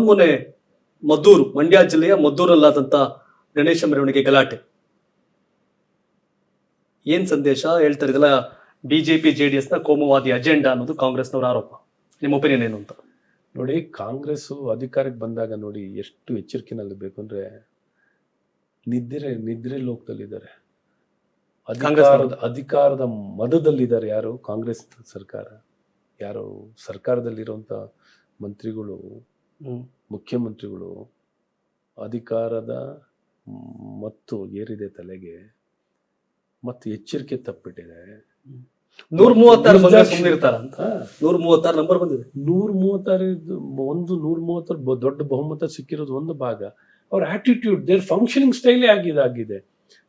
ಮೊನ್ನೆ ಮದ್ದೂರು ಮಂಡ್ಯ ಜಿಲ್ಲೆಯ ಮದ್ದೂರಲ್ಲಾದಂತ ಗಣೇಶ ಮೆರವಣಿಗೆ ಗಲಾಟೆ. ಏನ್ ಸಂದೇಶ ಹೇಳ್ತಾರೆ ಇದೆಲ್ಲ ಬಿಜೆಪಿ ಜೆಡಿಎಸ್ನ ಕೋಮುವಾದಿ ಅಜೆಂಡಾ ಅನ್ನೋದು ಕಾಂಗ್ರೆಸ್ನವರ ಆರೋಪ. ನಿಮ್ಮ ಒಪಿನಿಯನ್ ಏನು ಅಂತ? ನೋಡಿ ಕಾಂಗ್ರೆಸ್ ಅಧಿಕಾರಕ್ಕೆ ಬಂದಾಗ ನೋಡಿ ಎಷ್ಟು ಎಚ್ಚರಿಕೆನಲ್ಲಿ ಬೇಕು ಅಂದ್ರೆ ನಿದ್ರೆ ನಿದ್ರೆ ಲೋಕದಲ್ಲಿದ್ದಾರೆ. ಕಾಂಗ್ರೆಸ್ ಅಧಿಕಾರದ ಅಧಿಕಾರದ ಮದದಲ್ಲಿದ್ದಾರೆ ಯಾರು? ಕಾಂಗ್ರೆಸ್ ಸರ್ಕಾರ. ಯಾರು ಸರ್ಕಾರದಲ್ಲಿರುವಂತ ಮಂತ್ರಿಗಳು ಮುಖ್ಯಮಂತ್ರಿಗಳು ಅಧಿಕಾರದ ಮತ್ತು ಏರಿದೆ ತಲೆಗೆ ಮತ್ತು ಎಚ್ಚರಿಕೆ ತಪ್ಪಿಟ್ಟಿದೆ. ನೂರ ಮೂವತ್ತಾರು ಬಂದ್ರೆ ನಿರ್ದಾಕ್ಷಿಣ್ಯ- ಸುಮ್ಮನೆ ಇರ್ತಾರ ಅಂತ? ಹಾ. ನೂರ ಮೂವತ್ತಾರು ನಂಬರ್ ಬಂದಿದೆ. ನೂರ ಮೂವತ್ತಾರು ಒಂದು ನೂರ ಮೂವತ್ತರ ದೊಡ್ಡ ಬಹುಮತ ಸಿಕ್ಕಿರೋದು ಒಂದು ಭಾಗ. ಅವ್ರ ಆಟಿಟ್ಯೂಡ್ ದೇರ್ ಫಂಕ್ಷನಿಂಗ್ ಸ್ಟೈಲೇ ಆಗಿದೆ ಆಗಿದೆ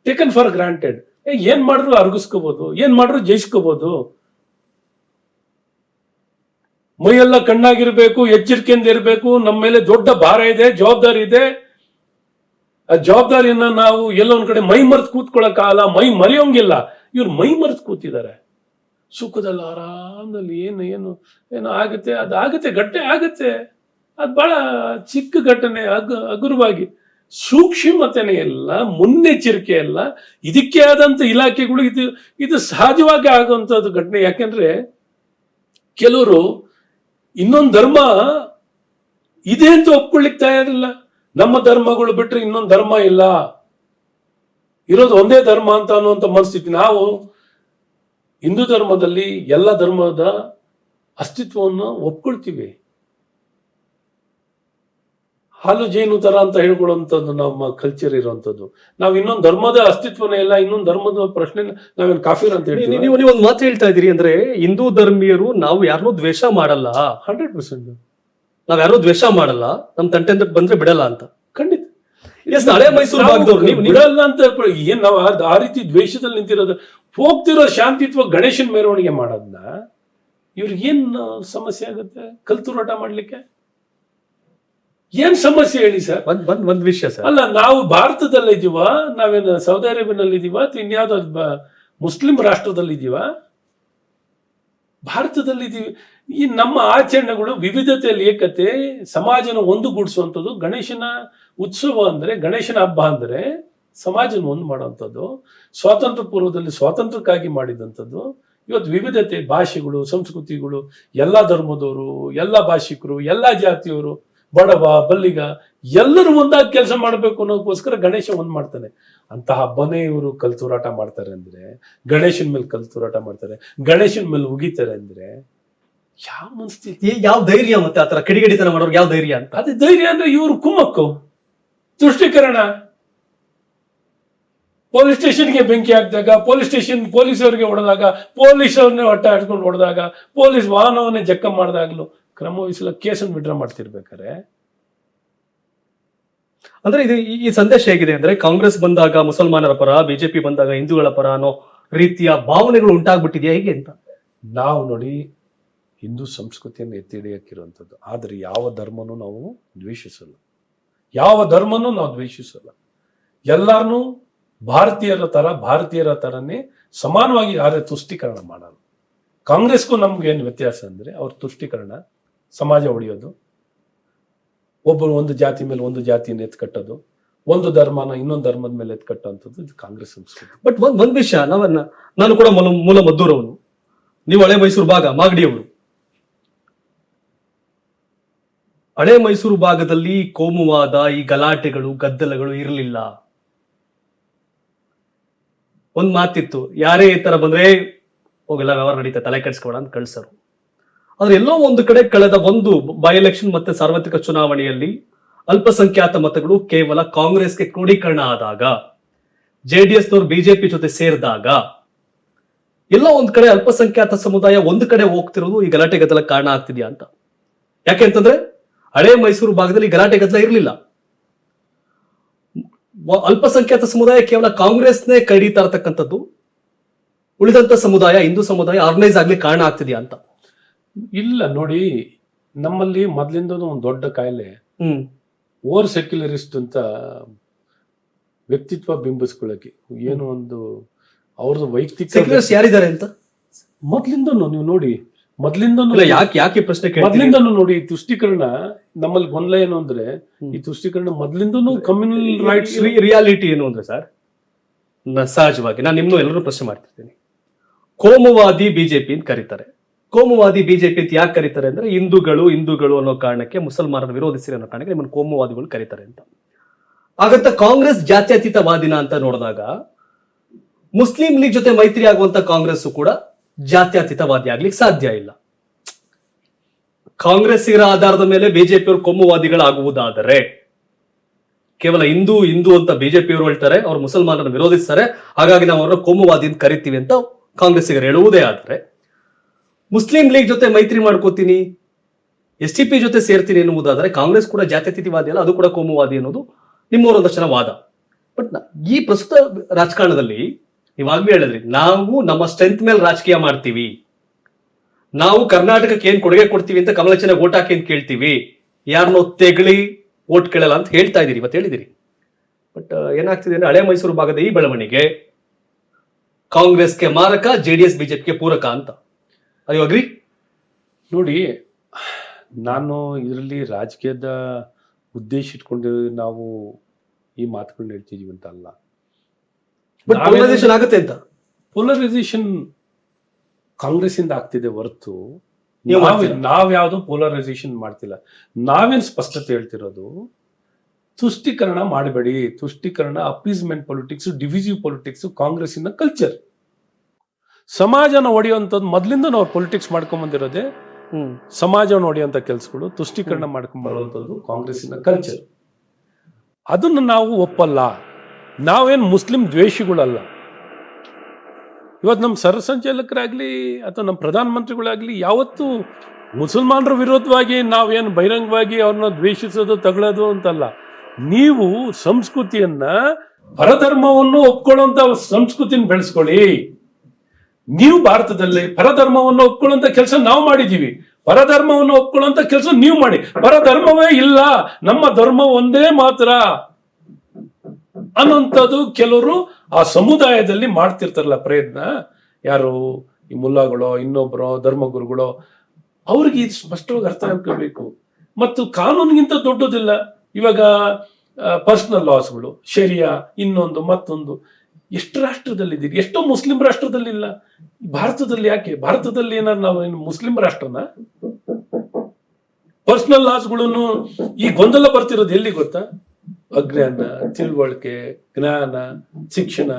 ಟೇಕನ್ ಫಾರ್ ಗ್ರಾಂಟೆಡ್ ಏನ್ ಮಾಡಿದ್ರು ಅರ್ಗಿಸ್ಕೋಬಹುದು ಏನ್ ಮಾಡಿದ್ರು ಜಯಿಸ್ಕೋಬಹುದು ಮೈಯೆಲ್ಲ ಕಣ್ಣಾಗಿರ್ಬೇಕು, ಎಚ್ಚರಿಕೆಯಿಂದ ಇರಬೇಕು, ನಮ್ಮ ಮೇಲೆ ದೊಡ್ಡ ಭಾರ ಇದೆ, ಜವಾಬ್ದಾರಿ ಇದೆ. ಆ ಜವಾಬ್ದಾರಿಯನ್ನ ನಾವು ಎಲ್ಲ ಒಂದ್ ಕಡೆ ಮೈ ಮರೆತು ಕೂತ್ಕೊಳ್ಳೋ ಕಾಲ ಮೈ ಮರೆಯೋಂಗಿಲ್ಲ. ಇವ್ರು ಮೈ ಮರೆತು ಕೂತಿದ್ದಾರೆ. ಸುಖದಲ್ಲಿ ಆರಾಮದಲ್ಲಿ ಏನು ಏನು ಏನು ಆಗುತ್ತೆ, ಅದು ಆಗುತ್ತೆ, ಘಟ್ಟೆ ಆಗುತ್ತೆ. ಅದು ಬಹಳ ಚಿಕ್ಕ ಘಟನೆ, ಅಗ, ಹಗುರವಾಗಿ. ಸೂಕ್ಷ್ಮತೆನೇ ಎಲ್ಲ ಮುನ್ನೆಚ್ಚರಿಕೆ ಎಲ್ಲ ಇದಕ್ಕೆ ಆದಂತ ಇಲಾಖೆಗಳು ಇದು ಇದು ಸಹಜವಾಗಿ ಆಗುವಂಥದ್ದು ಘಟನೆ. ಯಾಕೆಂದ್ರೆ ಕೆಲವರು ಇನ್ನೊಂದು ಧರ್ಮ ಇದೆ ಅಂತ ಒಪ್ಕೊಳ್ಳಿಕ್ ತಯಾರಿಲ್ಲ. ನಮ್ಮ ಧರ್ಮಗಳು ಬಿಟ್ರೆ ಇನ್ನೊಂದು ಧರ್ಮ ಇಲ್ಲ. ಇರೋದು ಒಂದೇ ಧರ್ಮ ಅಂತ ಅನ್ನುವಂಥ ಮನಸ್ಥಿತಿ. ನಾವು ಹಿಂದೂ ಧರ್ಮದಲ್ಲಿ ಎಲ್ಲ ಧರ್ಮದ ಅಸ್ತಿತ್ವವನ್ನು ಒಪ್ಕೊಳ್ತೀವಿ. ಹಾಲು ಜೇನು ತರ ಅಂತ ಹೇಳ್ಕೊಳ್ಳುವಂಥದ್ದು ನಮ್ಮ ಕಲ್ಚರ್ ಇರುವಂತದ್ದು ನಾವು ಇನ್ನೊಂದು ಧರ್ಮದ ಅಸ್ತಿತ್ವನೇ ಇಲ್ಲ ಇನ್ನೊಂದು ಧರ್ಮದ ಪ್ರಶ್ನೆ ನಾವೇನು ಕಾಫಿರ್ ಅಂತ ಹೇಳ್ತೀವಿ? ನೀವು ನೀವು ಒಂದು ಮಾತು ಹೇಳ್ತಾ ಇದೀರಿ ಅಂದ್ರೆ ಹಿಂದೂ ಧರ್ಮೀಯರು ನಾವು ಯಾರನ್ನೂ ದ್ವೇಷ ಮಾಡಲ್ಲ. ಹಂಡ್ರೆಡ್ ಪರ್ಸೆಂಟ್ ನಾವ್ ಯಾರು ದ್ವೇಷ ಮಾಡಲ್ಲ ನಮ್ ತಂಟೆ ಬಂದ್ರೆ ಬಿಡಲ್ಲ ಅಂತ. ಖಂಡಿತ. ಎಸ್ ಹಳೆ ಮೈಸೂರು ಭಾಗದವ್ರು ನೀವು ಬಿಡಲ್ಲ ಅಂತ ಏನ್ ನಾವು ಆ- ಆ ರೀತಿ ದ್ವೇಷದಲ್ಲಿ ನಿಂತಿರೋದು? ಹೋಗ್ತಿರೋ ಶಾಂತಿತ್ವ ಗಣೇಶನ್ ಮೆರವಣಿಗೆ ಮಾಡೋದನ್ನ ಇವ್ರಿಗೇನ್ ಸಮಸ್ಯೆ ಆಗುತ್ತೆ? ಕಲ್ತುರಾಟ ಮಾಡ್ಲಿಕ್ಕೆ? ಏನ್ ಸಮಸ್ಯೆ ಹೇಳಿ ಸರ್? ಒಂದ್ ಒಂದ್ ಒಂದ್ ವಿಷಯ ಸರ್. ಅಲ್ಲ ನಾವು ಭಾರತದಲ್ಲಿ ಇದೀವ ನಾವೇನು ಸೌದಿ ಅರೇಬಿಯಾನಲ್ಲಿ ಇದೀವ ಅಥವಾ ಇನ್ಯಾವುದೋ ಮುಸ್ಲಿಂ ರಾಷ್ಟ್ರದಲ್ಲಿ ಇದೀವ ಭಾರತದಲ್ಲಿ ಇದೀವಿ ಈ ನಮ್ಮ ಆಚರಣೆಗಳು ವಿವಿಧತೆಯಲ್ಲಿ ಏಕತೆ ಸಮಾಜನ ಒಂದುಗೂಡಿಸುವಂಥದ್ದು ಗಣೇಶನ ಉತ್ಸವ ಅಂದ್ರೆ ಗಣೇಶನ ಹಬ್ಬ ಅಂದ್ರೆ ಸಮಾಜನ ಒಂದು ಮಾಡುವಂಥದ್ದು ಸ್ವಾತಂತ್ರ್ಯ ಪೂರ್ವದಲ್ಲಿ ಸ್ವಾತಂತ್ರ್ಯಕ್ಕಾಗಿ ಮಾಡಿದಂಥದ್ದು. ಇವತ್ತು ವಿವಿಧತೆ ಭಾಷೆಗಳು ಸಂಸ್ಕೃತಿಗಳು ಎಲ್ಲ ಧರ್ಮದವರು ಎಲ್ಲ ಭಾಷಿಕರು ಎಲ್ಲ ಜಾತಿಯವರು ಬಡವ ಬಲ್ಲಿಗ ಎಲ್ಲರೂ ಒಂದಾಗಿ ಕೆಲಸ ಮಾಡಬೇಕು ಅನ್ನೋಕ್ಕೋಸ್ಕರ ಗಣೇಶ ಒಂದ್ ಮಾಡ್ತಾನೆ. ಅಂತ ಹಬ್ಬನೇ ಇವರು ಕಲ್ತೂರಾಟ ಮಾಡ್ತಾರೆ ಅಂದ್ರೆ ಗಣೇಶನ ಮೇಲೆ ಕಲ್ತೂರಾಟ ಮಾಡ್ತಾರೆ ಗಣೇಶನ ಮೇಲೆ ಉಗಿತಾರೆ ಅಂದ್ರೆ ಯಾವ ಮನಸ್ಥಿತಿ? ಯಾವ ಧೈರ್ಯ ಮತ್ತೆ ಆತರ ಕಿಡಿಗಡಿತನ ಮಾಡೋರ್ಗೆ ಯಾವ ಧೈರ್ಯ ಅಂತ? ಅದೇ ಧೈರ್ಯ ಅಂದ್ರೆ ಇವರು ಕುಮ್ಮಕ್ಕು. ತುಷ್ಟೀಕರಣ. ಪೊಲೀಸ್ ಸ್ಟೇಷನ್ಗೆ ಬೆಂಕಿ ಹಾಕಿದಾಗ ಪೊಲೀಸ್ ಸ್ಟೇಷನ್ ಪೊಲೀಸ್ ಅವರಿಗೆ ಹೊಡೆದಾಗ ಪೊಲೀಸ್ ಅವ್ರನ್ನೇ ಹೊಟ್ಟೆ ಹಾಡ್ಕೊಂಡು ಹೊಡೆದಾಗ ಪೊಲೀಸ್ ವಾಹನವನ್ನೇ ಜಕ್ಕ ಮಾಡಿದಾಗ್ಲೂ ಕ್ರಮ ವಹಿಸಲ ಕೇಸನ್ನು ವಿಡ್ರಾ ಮಾಡ್ತಿರ್ಬೇಕಾರೆ ಅಂದ್ರೆ ಇದು ಈ- ಸಂದೇಶ ಹೇಗಿದೆ ಅಂದ್ರೆ ಕಾಂಗ್ರೆಸ್ ಬಂದಾಗ ಮುಸಲ್ಮಾನರ ಪರ ಬಿಜೆಪಿ ಬಂದಾಗ ಹಿಂದೂಗಳ ಪರ ಅನ್ನೋ ರೀತಿಯ ಭಾವನೆಗಳು ಉಂಟಾಗ್ಬಿಟ್ಟಿದೆಯಾ ಹೇಗೆ ಅಂತ? ನಾವು ನೋಡಿ ಹಿಂದೂ ಸಂಸ್ಕೃತಿಯನ್ನು ಎತ್ತಿ ಹಿಡಿಯಕ್ಕಿರುವಂಥದ್ದು ಆದರೆ ಯಾವ ಧರ್ಮನೂ ನಾವು ದ್ವೇಷಿಸಲ್ಲ. ಯಾವ ಧರ್ಮನೂ ನಾವು ದ್ವೇಷಿಸಲ್ಲ. ಎಲ್ಲಾರನು ಭಾರತೀಯರ ತರ ಭಾರತೀಯರ ತರನೇ ಸಮಾನವಾಗಿ ಯಾರೇ ತುಷ್ಟೀಕರಣ ಮಾಡಲ್ಲ ಕಾಂಗ್ರೆಸ್ಗೂ ನಮ್ಗೆ ಏನು ವ್ಯತ್ಯಾಸ ಅಂದ್ರೆ ಅವ್ರ ತುಷ್ಟೀಕರಣ ಸಮಾಜ ಉಳಿಯೋದು. ಒಬ್ಬರು ಒಂದು ಜಾತಿ ಮೇಲೆ ಒಂದು ಜಾತಿಯನ್ನು ಎತ್ಕಟ್ಟೋದು ಒಂದು ಧರ್ಮನ ಇನ್ನೊಂದು ಧರ್ಮದ ಮೇಲೆ ಎತ್ಕಟ್ಟುವಂಥದ್ದು ಇದು ಕಾಂಗ್ರೆಸ್ ಸಂಸ್ಕೃತಿ. ಬಟ್ ಒಂದ್ ಒಂದ್ ವಿಷಯ, ನಾವನ್ನ, ನಾನು ಕೂಡ ಮೂಲ ಮೂಲ ಮದ್ದೂರವನು. ನೀವು ಹಳೆ ಮೈಸೂರು ಭಾಗ, ಮಾಗಡಿಯವರು. ಹಳೆ ಮೈಸೂರು ಭಾಗದಲ್ಲಿ ಕೋಮುವಾದ, ಈ ಗಲಾಟೆಗಳು, ಗದ್ದಲಗಳು ಇರಲಿಲ್ಲ. ಒಂದ್ ಮಾತಿತ್ತು, ಯಾರೇ ಈ ತರ ಬಂದ್ರೆ ಹೋಗೆಲ್ಲ ವ್ಯವಹಾರ ನಡೀತಾ, ತಲೆ ಕೆಡಿಸ್ಕೋಣ ಅಂತ ಕಳ್ಸರು. ಆದ್ರೆ ಎಲ್ಲೋ ಒಂದು ಕಡೆ ಕಳೆದ ಒಂದು ಬೈ ಎಲೆಕ್ಷನ್ ಮತ್ತೆ ಸಾರ್ವತ್ರಿಕ ಚುನಾವಣೆಯಲ್ಲಿ ಅಲ್ಪಸಂಖ್ಯಾತ ಮತಗಳು ಕೇವಲ ಕಾಂಗ್ರೆಸ್ಗೆ ಕ್ರೋಢೀಕರಣ ಆದಾಗ ಜೆಡಿಎಸ್ ನವರು ಬಿಜೆಪಿ ಜೊತೆ ಸೇರಿದಾಗ, ಎಲ್ಲ ಒಂದ್ ಕಡೆ ಅಲ್ಪಸಂಖ್ಯಾತ ಸಮುದಾಯ ಒಂದ್ ಕಡೆ ಹೋಗ್ತಿರೋದು ಈ ಗಲಾಟೆ ಗದ್ದಲ ಕಾರಣ ಆಗ್ತಿದ್ಯಾ ಅಂತ. ಯಾಕೆ ಅಂತಂದ್ರೆ ಹಳೆ ಮೈಸೂರು ಭಾಗದಲ್ಲಿ ಗಲಾಟೆ ಗದ್ದಲ ಇರಲಿಲ್ಲ. ಅಲ್ಪಸಂಖ್ಯಾತ ಸಮುದಾಯ ಕೇವಲ ಕಾಂಗ್ರೆಸ್ನೇ ಕಡಿತಾ ಇರತಕ್ಕಂಥದ್ದು ಉಳಿದಂತ ಸಮುದಾಯ, ಹಿಂದೂ ಸಮುದಾಯ ಆರ್ಗನೈಸ್ ಆಗ್ಲಿಕ್ಕೆ ಕಾರಣ ಆಗ್ತಿದ್ಯಾ ಅಂತ. ಇಲ್ಲ ನೋಡಿ ನಮ್ಮಲ್ಲಿ ಮೊದಲಿಂದ ಒಂದು ದೊಡ್ಡ ಕಾಯಿಲೆ. ಓವರ್ ಸೆಕ್ಯುಲರಿಸ್ಟ್ ಅಂತ ವ್ಯಕ್ತಿತ್ವ ಬಿಂಬಿಸ್ಕೊಳ್ಳಕ್ಕೆ ಏನು ಒಂದು ಅವ್ರದ್ದು ವೈಯಕ್ತಿಕ ಯಾರಿದ್ದಾರೆ ಅಂತ? ಮೊದ್ಲಿಂದನು ನೀವು ನೋಡಿ ಮೊದ್ಲಿಂದನೂ ಇಲ್ಲ ಯಾಕೆ ಯಾಕೆ ಪ್ರಶ್ನೆ ಮೊದ್ಲಿಂದನು ನೋಡಿ ಈ ತುಷ್ಟೀಕರಣ ನಮ್ಮಲ್ಲಿ ಗೊಂದಲ ಏನು ಅಂದ್ರೆ ಈ ತುಷ್ಟೀಕರಣ ಮೊದ್ಲಿಂದನು ಕಮ್ಯುನಲ್ ರೈಟ್ಸ್ ರಿಯಾಲಿಟಿ ಏನು ಅಂದ್ರೆ ಸರ್? ಸಹಜವಾಗಿ ನಾನು ನಿಮ್ನು ಎಲ್ಲರೂ ಪ್ರಶ್ನೆ ಮಾಡ್ತಿರ್ತೀನಿ. ಕೋಮುವಾದಿ ಬಿಜೆಪಿ ಅಂತ ಕರೀತಾರೆ. ಕೋಮುವಾದಿ ಬಿಜೆಪಿ ಅಂತ ಯಾಕೆ ಕರೀತಾರೆ ಅಂದ್ರೆ ಹಿಂದೂಗಳು ಹಿಂದೂಗಳು ಅನ್ನೋ ಕಾರಣಕ್ಕೆ ಮುಸಲ್ಮಾನರ ವಿರೋಧಿಸಿರಿ ಅನ್ನೋ ಕಾರಣಕ್ಕೆ ನಿಮ್ಮನ್ನು ಕೋಮುವಾದಿಗಳು ಕರೀತಾರೆ ಅಂತ. ಹಾಗಂತ ಕಾಂಗ್ರೆಸ್ ಜಾತ್ಯತೀತವಾದಿನ ಅಂತ ನೋಡಿದಾಗ ಮುಸ್ಲಿಂ ಲೀಗ್ ಜೊತೆ ಮೈತ್ರಿ ಆಗುವಂತ ಕಾಂಗ್ರೆಸ್ ಕೂಡ ಜಾತ್ಯತೀತವಾದಿ ಆಗ್ಲಿಕ್ಕೆ ಸಾಧ್ಯ ಇಲ್ಲ. ಕಾಂಗ್ರೆಸ್ಸಿಗರ ಆಧಾರದ ಮೇಲೆ ಬಿಜೆಪಿಯವರು ಕೋಮುವಾದಿಗಳಾಗುವುದಾದರೆ ಕೇವಲ ಹಿಂದೂ ಹಿಂದೂ ಅಂತ ಬಿಜೆಪಿಯವರು ಹೇಳ್ತಾರೆ, ಅವ್ರು ಮುಸಲ್ಮಾನರನ್ನು ವಿರೋಧಿಸ್ತಾರೆ, ಹಾಗಾಗಿ ನಾವು ಅವರನ್ನ ಕೋಮುವಾದಿ ಅಂತ ಕರಿತೀವಿ ಅಂತ ಕಾಂಗ್ರೆಸ್ಸಿಗರು ಹೇಳುವುದೇ ಆದರೆ ಮುಸ್ಲಿಂ ಲೀಗ್ ಜೊತೆ ಮೈತ್ರಿ ಮಾಡ್ಕೋತೀನಿ, ಎಸ್ ಟಿ ಪಿ ಜೊತೆ ಸೇರ್ತೀನಿ ಎನ್ನುವುದಾದರೆ ಕಾಂಗ್ರೆಸ್ ಕೂಡ ಜಾತ್ಯತೀತವಾದಿ ಅಲ್ಲ, ಅದು ಕೂಡ ಕೋಮುವಾದಿ ಅನ್ನೋದು ನಿಮ್ಮವರೊಂದಷ್ಟು ಜನ ವಾದ. ಬಟ್ ಈ ಪ್ರಸ್ತುತ ರಾಜಕಾರಣದಲ್ಲಿ ನೀವಾಗ್ಲೂ ಹೇಳಿದ್ರಿ, ನಾವು ನಮ್ಮ ಸ್ಟ್ರೆಂತ್ ಮೇಲೆ ರಾಜಕೀಯ ಮಾಡ್ತೀವಿ. ನಾವು ಕರ್ನಾಟಕಕ್ಕೆ ಏನ್ ಕೊಡುಗೆ ಕೊಡ್ತೀವಿ ಅಂತ ಕಮಲ ಚೆನ್ನ ಓಟ್ ಹಾಕಿ ಅಂತ ಕೇಳ್ತೀವಿ. ಯಾರನ್ನೋ ತೆಗಳಿ ಓಟ್ ಕೇಳಲ್ಲ ಅಂತ ಹೇಳ್ತಾ ಇದ್ದೀರಿ, ಇವತ್ತು ಹೇಳಿದಿರಿ ಬಟ್ ಏನಾಗ್ತಿದೆ ಅಂದ್ರೆ ಹಳೆ ಮೈಸೂರು ಭಾಗದ ಈ ಬೆಳವಣಿಗೆ ಕಾಂಗ್ರೆಸ್ಗೆ ಮಾರಕ ಜೆಡಿಎಸ್ ಬಿಜೆಪಿಗೆ ಪೂರಕ ಅಂತ. ಅಯ್ಯೋ ಅಗ್ರಿ ನೋಡಿ ನಾನು ಇದರಲ್ಲಿ ರಾಜಕೀಯದ ಉದ್ದೇಶ ಇಟ್ಕೊಂಡು ನಾವು ಈ ಮಾತುಗಳನ್ನ ಹೇಳ್ತಿದೀವಿ ಅಂತ ಅಲ್ಲ. ಪೋಲರೈಸೇಷನ್ ಆಗುತ್ತೆ ಅಂತ. ಪೋಲರೈಸೇಷನ್ ಕಾಂಗ್ರೆಸ್ ಇಂದ ಆಗ್ತಿದೆ ಹೊರತು. ನೀವು ನಾವ್- ಯಾವ್ದು ನಾವ್ಯಾವ್ದು ಪೋಲರೈಸೇಷನ್ ಮಾಡ್ತಿಲ್ಲ. ನಾವೇನ್ ಸ್ಪಷ್ಟತೆ ಹೇಳ್ತಿರೋದು ತುಷ್ಟೀಕರಣ ಮಾಡಬೇಡಿ. ತುಷ್ಟೀಕರಣ ಅಪೀಸ್ಮೆಂಟ್ ಪೊಲಿಟಿಕ್ಸ್ ಡಿವಿಸಿವ್ ಪೊಲಿಟಿಕ್ಸ್ ಕಾಂಗ್ರೆಸ್ಸಿನ ಕಲ್ಚರ್ ಸಮಾಜನ ಒಡೆಯುವಂಥದ್ದು ಮೊದಲಿಂದ ನಾವು ಪೊಲಿಟಿಕ್ಸ್ ಮಾಡ್ಕೊಂಡ್ ಬಂದಿರೋದೇ ಹ್ಮ್. ಸಮಾಜವನ್ನು ಒಡೆಯುವಂಥ ಕೆಲಸಗಳು ತುಷ್ಟೀಕರಣ ಮಾಡ್ಕೊಂಬರುವಂಥದ್ದು ಕಾಂಗ್ರೆಸ್ಸಿನ ಕಲ್ಚರ್ ಅದನ್ನು ನಾವು ಒಪ್ಪಲ್ಲ. ನಾವೇನ್ ಮುಸ್ಲಿಂ ದ್ವೇಷಿಗಳಲ್ಲ. ಇವತ್ತು ನಮ್ಮ ಸರ್ಸಂಚಾಲಕರಾಗ್ಲಿ ಅಥವಾ ನಮ್ಮ ಪ್ರಧಾನಮಂತ್ರಿಗಳಾಗಲಿ ಯಾವತ್ತೂ ಮುಸಲ್ಮಾನರ ವಿರೋಧವಾಗಿ ನಾವೇನು ಬಹಿರಂಗವಾಗಿ ಅವ್ರನ್ನ ದ್ವೇಷಿಸೋದು ತಗೊಳ್ಳೋದು ಅಂತಲ್ಲ. ನೀವು ಸಂಸ್ಕೃತಿಯನ್ನ ಪರಧರ್ಮವನ್ನು ಒಪ್ಕೊಳ್ಳುವಂತ ಸಂಸ್ಕೃತಿನ ಬೆಳೆಸ್ಕೊಳ್ಳಿ. ನೀವು ಭಾರತದಲ್ಲಿ ಪರಧರ್ಮವನ್ನು ಒಪ್ಕೊಳ್ಳುವಂತ ಕೆಲಸ ನಾವು ಮಾಡಿದೀವಿ ಪರಧರ್ಮವನ್ನು ಒಪ್ಕೊಳ್ಳುವಂತ ಕೆಲಸ ನೀವು ಮಾಡಿ. ಪರಧರ್ಮವೇ ಇಲ್ಲ. ನಮ್ಮ ಧರ್ಮ ಒಂದೇ ಮಾತ್ರ. ಅನ್ನೋಂಥದ್ದು ಕೆಲವರು ಆ ಸಮುದಾಯದಲ್ಲಿ ಮಾಡ್ತಿರ್ತಾರಲ್ಲ ಪ್ರಯತ್ನ. ಯಾರು ಈ ಮುಲ್ಲಾಗಳೋ ಇನ್ನೊಬ್ಬರೋ ಧರ್ಮಗುರುಗಳೋ, ಅವ್ರಿಗೆ ಇದು ಸ್ಪಷ್ಟವಾಗಿ ಅರ್ಥ ಆಗ್ಕೋಬೇಕು. ಮತ್ತು ಕಾನೂನಿಗಿಂತ ದೊಡ್ಡದಿಲ್ಲ. ಇವಾಗ ಪರ್ಸನಲ್ ಲಾಸ್ಗಳು ಶರಿಯಾ, ಇನ್ನೊಂದು, ಮತ್ತೊಂದು. ಎಷ್ಟು ರಾಷ್ಟ್ರದಲ್ಲಿದ್ದೀರಿ? ಎಷ್ಟೋ ಮುಸ್ಲಿಂ ರಾಷ್ಟ್ರದಲ್ಲಿಲ್ಲ. ಭಾರತದಲ್ಲಿ ಯಾಕೆ? ಭಾರತದಲ್ಲಿ ಏನಾದ್ರು ನಾವು ಏನು ಮುಸ್ಲಿಂ ರಾಷ್ಟ್ರನ? ಪರ್ಸನಲ್ ಲಾಸ್ಗಳನ್ನು ಈ ಗೊಂದಲ ಬರ್ತಿರೋದು ಎಲ್ಲಿ ಗೊತ್ತಾ? ಅಜ್ಞಾನ, ತಿಳುವಳಿಕೆ, ಜ್ಞಾನ, ಶಿಕ್ಷಣ.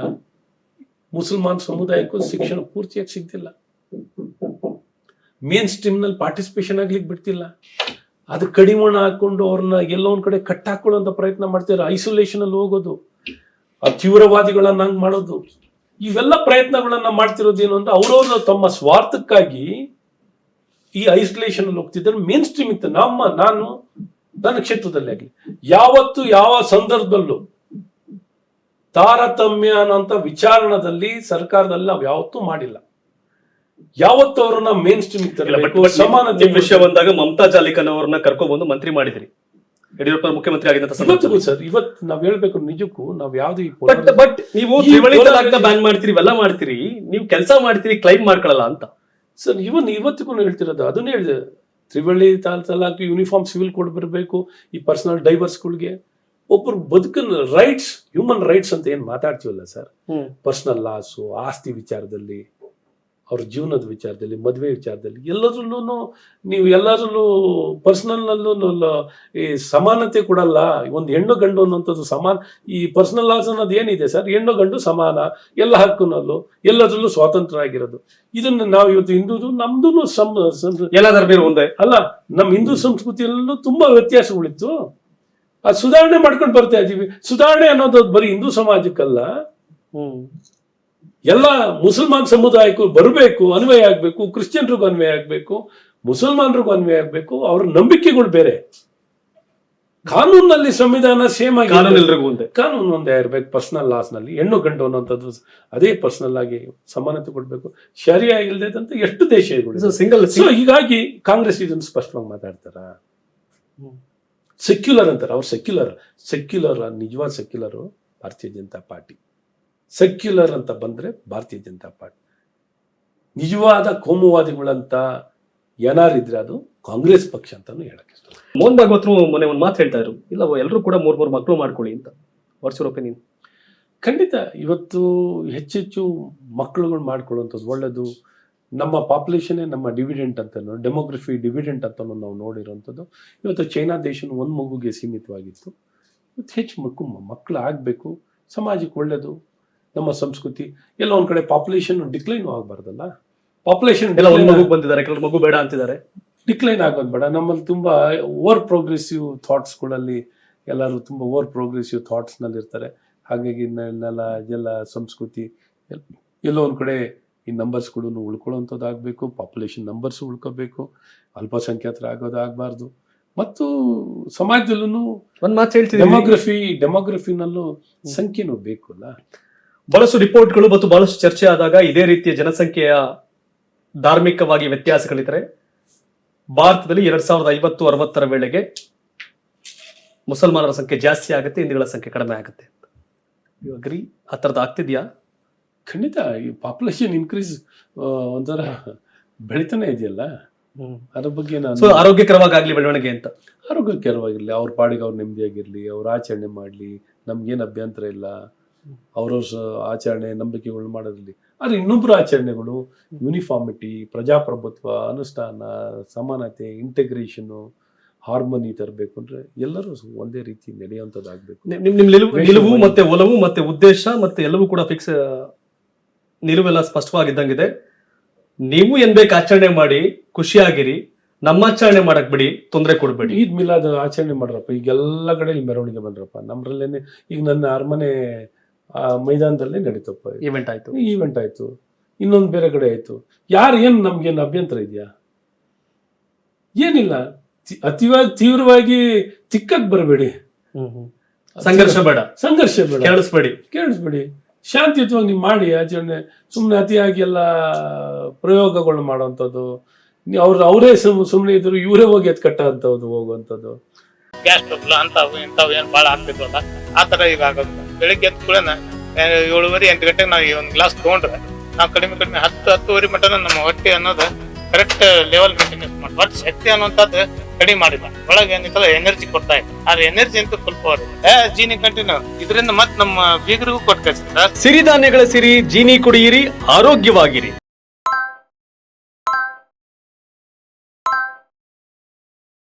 ಮುಸಲ್ಮಾನ್ ಸಮುದಾಯಕ್ಕೂ ಶಿಕ್ಷಣ ಪೂರ್ತಿಯಾಗಿ ಸಿಗ್ತಿಲ್ಲ. ಮೇನ್ ಸ್ಟ್ರೀಮ್ನಲ್ಲಿ ಪಾರ್ಟಿಸಿಪೇಷನ್ ಆಗ್ಲಿಕ್ಕೆ ಬಿಡ್ತಿಲ್ಲ. ಅದು ಕಡಿಮಣ ಹಾಕೊಂಡು ಅವ್ರನ್ನ ಎಲ್ಲೋ ಒಂದ್ ಕಡೆ ಕಟ್ಟಾಕೊಳ್ಳೋ ಪ್ರಯತ್ನ ಮಾಡ್ತಾರೆ ಐಸೋಲೇಷನ್ ಅಲ್ಲಿ ಹೋಗೋದು. ಆ ತೀವ್ರವಾದಿಗಳನ್ನ ಹಂಗ್ ಮಾಡೋದು. ಇವೆಲ್ಲ ಪ್ರಯತ್ನಗಳನ್ನ ಮಾಡ್ತಿರೋದೇನು ಏನು ಅಂದ್ರೆ ಅವರವರು ತಮ್ಮ ಸ್ವಾರ್ಥಕ್ಕಾಗಿ ಈ ಐಸೋಲೇಷನ್ ಅಲ್ಲಿ ಹೋಗ್ತಿದ್ದಾರೆ. ಮೇನ್ ಸ್ಟ್ರೀಮ್ ಇತ್ತು. ನಮ್ಮ ನಾನು ನನ್ನ ಕ್ಷೇತ್ರದಲ್ಲಿ ಆಗಲಿ. ಯಾವತ್ತು ಯಾವ ಸಂದರ್ಭದಲ್ಲೂ ತಾರತಮ್ಯ ಅನ್ನೋಂಥ ವಿಚಾರಣದಲ್ಲಿ ಸರ್ಕಾರದಲ್ಲಿ ನಾವು ಯಾವತ್ತೂ ಮಾಡಿಲ್ಲ. ಯಾವತ್ತು ಅವ್ರನ್ನ ಮೇನ್ ಸ್ಟ್ರೀಮ್ ಸಮಾನತೆ ವಿಷಯ ಬಂದಾಗ ಮಮತಾ ಜಾಲಿಕನ್ ಅವರನ್ನ ಕರ್ಕೊಂಡ್ಬಂದು ಮಂತ್ರಿ ಮಾಡಿದ್ರಿ. ಯಡಿಯೂರಪ್ಪ ಮುಖ್ಯಮಂತ್ರಿ ಆಗಿದ್ದಂತ ಇವತ್ತಿಗೂ ಸಂದರ್ಭದಲ್ಲಿ ಸರ್ ಇವತ್ತು ನಾವ್ ಹೇಳ್ಬೇಕು ನಿಜಕ್ಕೂ ನಾವ್ ಯಾವ್ದು ಈ ಬಟ್ ಪೋಲಾರ್- ಬಟ್ ನೀವು ಈ ತ್ರಿವಳಿ ಪೋಲಾರ್- ತಲಾಕ್ನ ಬ್ಯಾನ್ ಮಾಡ್ತೀರಿ ಇವೆಲ್ಲ ಮಾಡ್ತೀರಿ ನೀವು ಕೆಲಸ ಮಾಡ್ತೀರಿ ಕ್ಲೈಮ್ ಮಾಡ್ಕೊಳ್ಳಲ್ಲ ಅಂತ. ಸರ್ ಇವನ್ ಇವತ್ತಿಗೂ ಹೇಳ್ತಿರೋದು ಅದನ್ನೇ ಹೇಳಿದೆ. ತ್ರಿವಳಿ ತಾಲ್ ತಲಾಕ್ ಯೂನಿಫಾರ್ಮ್ ಸಿವಿಲ್ ಕೋಡ್ ಬರಬೇಕು ಈ ಪರ್ಸನಲ್ ಡೈವರ್ಸ್ಗಳಿಗೆ ಒಬ್ಬರು ಬದುಕನ್ನ ರೈಟ್ಸ್ ಹ್ಯೂಮನ್ ರೈಟ್ಸ್ ಅಂತ ಏನ್ ಮಾತಾಡ್ತೀವಲ್ಲ ಸರ್? ಪರ್ಸನಲ್ ಲಾಸು ಆಸ್ತಿ ವಿಚಾರದಲ್ಲಿ. ಅವ್ರ ಜೀವನದ ವಿಚಾರದಲ್ಲಿ ಮದುವೆ ವಿಚಾರದಲ್ಲಿ ಎಲ್ಲದರಲ್ಲೂ ನೀವು ಎಲ್ಲರಲ್ಲೂ ಪರ್ಸ್ನಲ್ನಲ್ಲೂ ಈ ಸಮಾನತೆ ಕೊಡಲ್ಲ. ಒಂದು ಹೆಣ್ಣು ಗಂಡು ಅನ್ನೋಂಥದ್ದು ಸಮಾನ ಈ ಪರ್ಸನಲ್ ಲಾಸ್ ಅನ್ನೋದು ಏನಿದೆ ಸರ್? ಹೆಣ್ಣು ಗಂಡು ಸಮಾನ ಎಲ್ಲ ಹಕ್ಕುನಲ್ಲೂ ಎಲ್ಲದರಲ್ಲೂ ಸ್ವಾತಂತ್ರ್ಯ ಆಗಿರೋದು ಇದನ್ನ ನಾವು ಇವತ್ತು ಹಿಂದೂ ನಮ್ದು ಸಂ ಸಂ- ಎಲ್ಲಾದ್ರೂ ಒಂದೇ? ಅಲ್ಲ ನಮ್ಮ ಹಿಂದೂ ಸಂಸ್ಕೃತಿಯಲ್ಲೂ ತುಂಬಾ ವ್ಯತ್ಯಾಸಗಳಿತ್ತು. ಅದು ಸುಧಾರಣೆ ಮಾಡ್ಕೊಂಡು ಬರ್ತಾ ಇದೀವಿ. ಸುಧಾರಣೆ ಅನ್ನೋದು ಬರೀ ಹಿಂದೂ ಸಮಾಜಕ್ಕಲ್ಲ. ಹ್ಮ್. ಎಲ್ಲ ಮುಸಲ್ಮಾನ್ ಸಮುದಾಯಕ್ಕೂ ಬರಬೇಕು ಅನ್ವಯ ಆಗಬೇಕು ಕ್ರಿಶ್ಚಿಯನ್ರಿಗೂ ಅನ್ವಯ ಆಗಬೇಕು ಮುಸಲ್ಮಾನರಿಗೂ ಅನ್ವಯ ಆಗಬೇಕು ಅವ್ರ ನಂಬಿಕೆಗಳು ಬೇರೆ. ಕಾನೂನಲ್ಲಿ ಸಂವಿಧಾನ ಸೇಮ್ ಆಗಿ ಒಂದೇ ಕಾನೂನು ಒಂದೇ ಇರಬೇಕು ಪರ್ಸನಲ್ ಲಾಸ್ನಲ್ಲಿ. ಹೆಣ್ಣು ಗಂಡು ಅನ್ನೋಂಥದ್ದು ಅದೇ ಪರ್ಸನಲ್ ಆಗಿ ಸಮಾನತೆ ಕೊಡಬೇಕು. ಶರಿಯಾ ಇಲ್ಲದಂತ ಎಷ್ಟು ದೇಶಗಳು ಸಿಂಗಲ್ ಸೊ ಹೀಗಾಗಿ ಕಾಂಗ್ರೆಸ್ ಇದನ್ನು ಸ್ಪಷ್ಟವಾಗಿ ಮಾತಾಡ್ತಾರ? ಸೆಕ್ಯುಲರ್ ಅಂತಾರೆ. ಅವ್ರು ಸೆಕ್ಯುಲರ್ ಸೆಕ್ಯುಲರ್ ನಿಜವಾದ ಸೆಕ್ಯುಲರ್ ಭಾರತೀಯ ಜನತಾ ಪಾರ್ಟಿ. ಸೆಕ್ಯುಲರ್ ಅಂತ ಬಂದರೆ ಭಾರತೀಯ ಜನತಾ ಪಾರ್ಟಿ. ನಿಜವಾದ ಕೋಮುವಾದಿಗಳಂತ ಏನಾರಿದ್ರೆ ಅದು ಕಾಂಗ್ರೆಸ್ ಪಕ್ಷ ಅಂತಾನು ಹೇಳಕ್ ಇಷ್ಟ ಮೋಹನ್ ಭಾಗವತ್ರು ಮೊನ್ನೆ ಒಂದು ಮಾತು ಹೇಳ್ತಾ ಇದ್ರು. ಇಲ್ಲ ಎಲ್ಲರೂ ಕೂಡ ಮೂರ್ ಮೂರು ಮಕ್ಕಳು ಮಾಡ್ಕೊಳ್ಳಿ ಅಂತ. ವರ್ಷ ಒಪಿನಿಯನ್ ಖಂಡಿತ ಇವತ್ತು ಹೆಚ್ಚೆಚ್ಚು ಮಕ್ಕಳುಗಳು ಮಾಡ್ಕೊಳ್ಳುವಂಥದ್ದು ಒಳ್ಳೆಯದು ನಮ್ಮ ಪಾಪ್ಯುಲೇಷನ್ನೇ ನಮ್ಮ ಡಿವಿಡೆಂಟ್ ಅಂತ ಡೆಮೋಗ್ರಫಿ ಡಿವಿಡೆಂಟ್ ಅಂತ ನಾವು ನೋಡಿರುವಂಥದ್ದು. ಇವತ್ತು ಚೈನಾ ದೇಶನ ಒಂದು ಮಗುಗೆ ಸೀಮಿತವಾಗಿತ್ತು. ಇವತ್ತು ಹೆಚ್ಚು ಮಕ್ಕಳು ಮಕ್ಕಳು ಆಗಬೇಕು ಸಮಾಜಕ್ಕೆ ಒಳ್ಳೆಯದು ನಮ್ಮ ಸಂಸ್ಕೃತಿ. ಎಲ್ಲ ಒಂದ್ ಕಡೆ ಪಾಪ್ಯುಲೇಷನ್ ಡಿಕ್ಲೈನ್ ಆಗಬಾರ್ದಲ್ಲ? ಪಾಪ್ಯುಲೇಷನ್ ಎಲ್ಲ ಒಂದ್ ಮಗು ಬಂದಿದ್ದಾರೆ ಕೆಲವು ಮಗು ಬೇಡ ಅಂತಿದ್ದಾರೆ. ಡಿಕ್ಲೈನ್ ಆಗೋದು ಬೇಡ. ನಮ್ಮಲ್ಲಿ ತುಂಬಾ ಓವರ್ ಪ್ರೋಗ್ರೆಸಿವ್ ಥಾಟ್ಸ್ಗಳಲ್ಲಿ ಎಲ್ಲರೂ ತುಂಬಾ ಓವರ್ ಪ್ರೋಗ್ರೆಸಿವ್ ಥಾಟ್ಸ್ನಲ್ಲಿ ಇರ್ತಾರೆ ಹಾಗಾಗಿ ನೆಲ ಎಲ್ಲ ಸಂಸ್ಕೃತಿ ಎಲ್ಲೋ ಒಂದ್ ಕಡೆ ಈ ನಂಬರ್ಸ್ಗಳು ಉಳ್ಕೊಳ್ಳೋಂಥದ್ದು ಆಗಬೇಕು ಪಾಪ್ಯುಲೇಷನ್ ನಂಬರ್ಸ್ ಉಳ್ಕೋಬೇಕು ಅಲ್ಪಸಂಖ್ಯಾತರ ಆಗೋದು ಆಗಬಾರ್ದು. ಮತ್ತು ಸಮಾಜದಲ್ಲೂ ಒಂದ್ ಮಾತು ಹೇಳ್ತೀವಿ ಡೆಮೋಗ್ರಫಿ ಡೆಮೋಗ್ರಫಿನಲ್ಲೂ ಸಂಖ್ಯೆನೂ ಬೇಕು ಅಲ್ಲ ಬಹಳಷ್ಟು ರಿಪೋರ್ಟ್ಗಳು ಮತ್ತು ಬಹಳಷ್ಟು ಚರ್ಚೆ ಆದಾಗ ಇದೇ ರೀತಿಯ ಜನಸಂಖ್ಯೆಯ ಧಾರ್ಮಿಕವಾಗಿ ವ್ಯತ್ಯಾಸಗಳಿದ್ರೆ ಭಾರತದಲ್ಲಿ ಎರಡ್ ಸಾವಿರದ ಐವತ್ತು ಅರವತ್ತರ ವೇಳೆಗೆ ಮುಸಲ್ಮಾನರ ಸಂಖ್ಯೆ ಜಾಸ್ತಿ ಆಗುತ್ತೆ ಹಿಂದಿಗಳ ಸಂಖ್ಯೆ ಕಡಿಮೆ ಆಗುತ್ತೆ. ಅಗ್ರಿ ಆ ಥರದ್ದು ಆಗ್ತಿದ್ಯಾ? ಖಂಡಿತ ಈ ಪಾಪ್ಯುಲೇಷನ್ ಇನ್ಕ್ರೀಸ್ ಒಂಥರ ಬೆಳಿತಾನೆ ಇದೆಯಲ್ಲ? ಅದ್ರ ಬಗ್ಗೆ ನಾನು ಸೊ ಆರೋಗ್ಯಕರವಾಗಿ ಆಗ್ಲಿ ಬೆಳವಣಿಗೆ ಅಂತ? ಆರೋಗ್ಯಕರವಾಗಿರ್ಲಿ ಅವ್ರ ಪಾಡಿಗೆ ಅವ್ರು ನೆಮ್ಮದಿಯಾಗಿರ್ಲಿ ಅವ್ರ ಆಚರಣೆ ಮಾಡಲಿ ನಮ್ಗೇನು ಅಭ್ಯಂತರ ಇಲ್ಲ. ಅವ್ರವ್ರ ಆಚರಣೆ ನಂಬಿಕೆಗಳು ಮಾಡೋದ್ರಲ್ಲಿ. ಆದರೆ ಇನ್ನೊಬ್ಬರ ಆಚರಣೆಗಳು ಯೂನಿಫಾರ್ಮಿಟಿ ಪ್ರಜಾಪ್ರಭುತ್ವ ಅನುಷ್ಠಾನ ಸಮಾನತೆ ಇಂಟಗ್ರೇಷನ್ನು ಹಾರ್ಮೋನಿ ತರಬೇಕು ಅಂದ್ರೆ ಎಲ್ಲರೂ ಒಂದೇ ರೀತಿ ನಡೆಯುವಂಥದ್ದಾಗಬೇಕು. ನಿಮ್ಮ ನಿಮ್ಮ ನಿಮ್ ನಿಲುವು ಮತ್ತೆ ಒಲವು ಮತ್ತೆ ಉದ್ದೇಶ ಮತ್ತೆ ಎಲ್ಲವೂ ಕೂಡ ಫಿಕ್ಸ್ ನಿಲುವೆಲ್ಲ ಸ್ಪಷ್ಟವಾಗಿದ್ದಂಗಿದೆ. ನೀವು ಏನ್ ಬೇಕು ಆಚರಣೆ ಮಾಡಿ ಖುಷಿಯಾಗಿರಿ. ನಮ್ಮ ಆಚರಣೆ ಮಾಡಕ್ ಬಿಡಿ ತೊಂದರೆ ಕೊಡ್ಬೇಡಿ. ಈದ್ ಮಿಲಾದ್ ಆಚರಣೆ ಮಾಡ್ರಪ್ಪ. ಈಗ ಎಲ್ಲ ಕಡೆ ಮೆರವಣಿಗೆ ಬಂದ್ರಪ್ಪ. ನಮ್ರಲ್ಲೇನೆ ಈಗ ನನ್ನ ಅರಮನೆ ಮೈದಾನದಲ್ಲೇ ನಡೀತಪ್ಪ ಇವೆಂಟ್ ಆಯ್ತು. ಈವೆಂಟ್ ಆಯ್ತು. ಇನ್ನೊಂದು ಬೇರೆ ಕಡೆ ಆಯ್ತು. ಯಾರು ಏನು ನಮ್ಗೇನು ಅಭ್ಯಂತರ ಇದೆಯಾ? ಏನಿಲ್ಲ. ಅತಿವಾಗಿ ತೀವ್ರವಾಗಿ ತಿಕ್ಕಕ್ಕೆ ಬರಬೇಡಿ. ಸಂಘರ್ಷ ಬೇಡ. ಸಂಘರ್ಷ ಬೇಡ. ಕೇಳಿಸ್ಬೇಡಿ. ಕೇಳಿಸ್ಬೇಡಿ. ಶಾಂತಿಯುತವಾಗಿ ನೀವು ಮಾಡಿ ಆಚರಣೆ ಸುಮ್ಮನೆ ಅತಿಯಾಗಿ ಎಲ್ಲ ಪ್ರಯೋಗಗಳು ಮಾಡುವಂಥದ್ದು. ಅವ್ರ ಅವ್ರು ಸುಮ್ಮನೆ ಇದ್ರು ಇವರೇ ಹೋಗಿ ಎತ್ ಕಟ್ಟ ಅಂತದ್ದು ಹೋಗುವಂಥದ್ದು ಗ್ಯಾಸ್ ಅಂತಾವು ಇಂತಾವು ಏನ್ ಭಾಳ ಆಗ್ತಿದ್ವಲ್ಲ? ಆ ತರ ಈಗ ಬೆಳಿಗ್ಗೆ ಎದ್ದ ಕೂಡ ಏಳುವರೆ ಎಂಟು ಗಂಟೆಗೆ ನಾವು ಈ ಒಂದು ಗ್ಲಾಸ್ ತೊಗೊಂಡ್ರೆ, ನಾವು ಕಡಿಮೆ ಕಡಿಮೆ ಹತ್ತು, ಹತ್ತುವರೆ ಮಟನ ನಮ್ಮ ಹೊಟ್ಟೆ ಅನ್ನೋದು ಕರೆಕ್ಟ್ ಲೆವೆಲ್ ಮೇಂಟೆನೆನ್ಸ್ ಮಾಡಿ ಒಟ್ಟು ಶಕ್ತಿ ಅನ್ನುವಂಥದ್ದು ಕಡಿಮೆ ಮಾಡಿಲ್ಲ. ಒಳಗೆ ಏನಿತ್ತಲ್ಲ ಎನರ್ಜಿ ಕೊಡ್ತಾ ಇದೆ. ಆದ್ರೆ ಎನರ್ಜಿ ಅಂತೂ ಸ್ವಲ್ಪ ಜೀನಿ ಕಂಟಿನ್ಯೂ ಇದರಿಂದ ಮತ್ತೆ ನಮ್ಮ ಬೀಗರಿಗೂ ಕೊಟ್ಟು ಸಿರಿಧಾನ್ಯಗಳ ಸಿರಿ, ಜೀನಿ ಕುಡಿಯಿರಿ, ಆರೋಗ್ಯವಾಗಿರಿ.